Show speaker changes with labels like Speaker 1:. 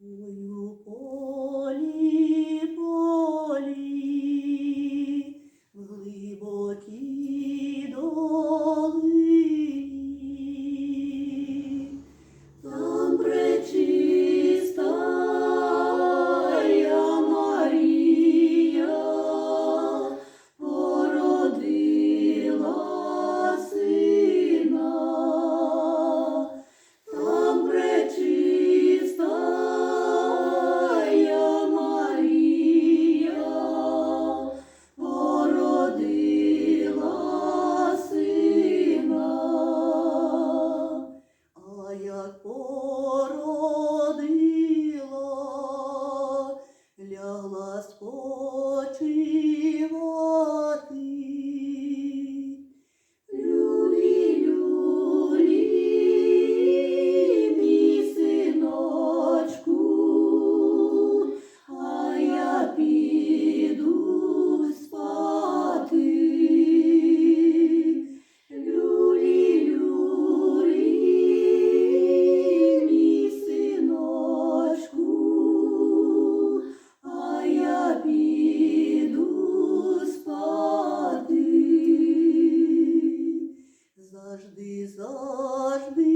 Speaker 1: Ой полі, полі, породила, лягла спочила. por.